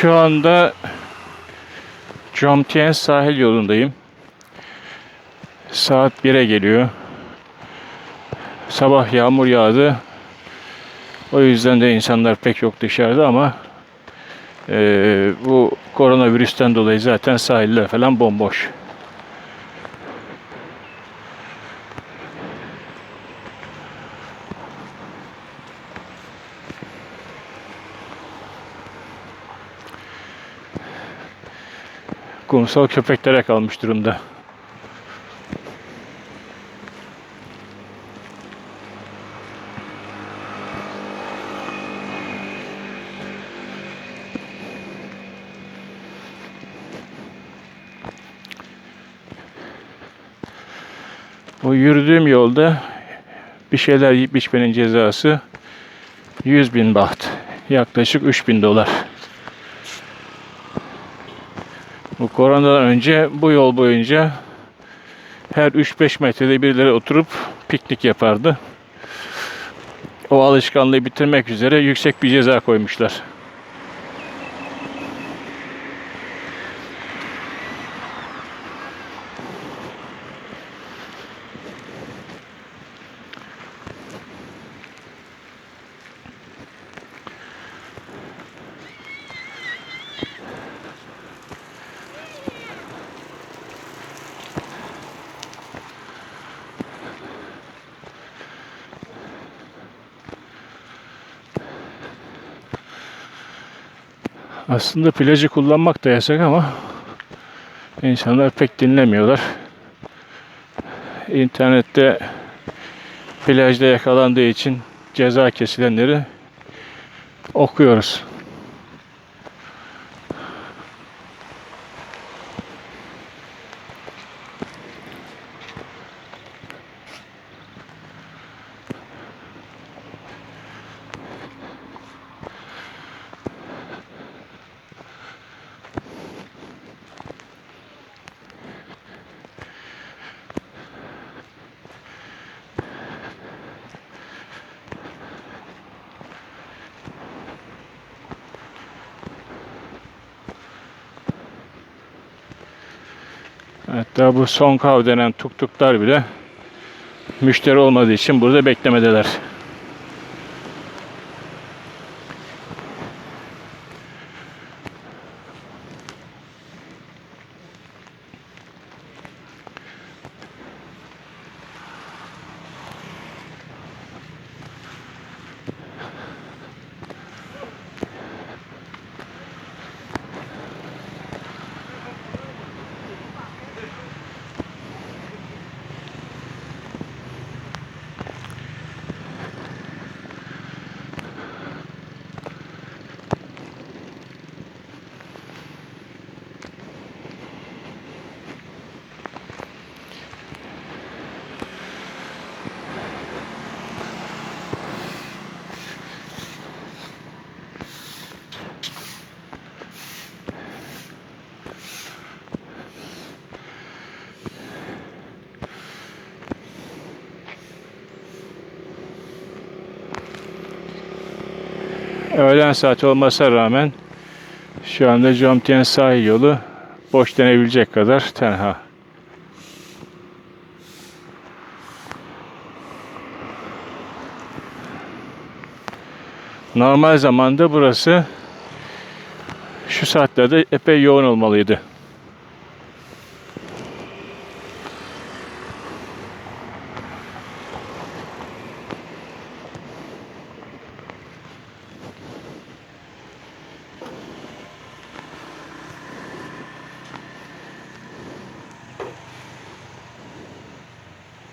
Şu anda Jomtien sahil yolundayım. Saat 1'e geliyor. Sabah yağmur yağdı. O yüzden de insanlar pek yok dışarıda ama eee, bu koronavirüsten dolayı zaten sahiller falan bomboş. Kumsal köpeklere kalmış durumda. Bu yürüdüğüm yolda bir şeyler yiyip içmenin cezası 100 bin baht. Yaklaşık 3 bin dolar. Bu koronadan önce bu yol boyunca her 3-5 metrede birileri oturup piknik yapardı. O alışkanlığı bitirmek üzere yüksek bir ceza koymuşlar. Aslında plajı kullanmak da yasak ama insanlar pek dinlemiyorlar. İnternette plajda yakalandığı için ceza kesilenleri okuyoruz. Hatta bu Songhav denen tuktuklar bile müşteri olmadığı için burada beklemedeler. Öğlen saati olmasına rağmen şu anda Jomtien sahil yolu boş denebilecek kadar tenha. Normal zamanda burası şu saatlerde epey yoğun olmalıydı.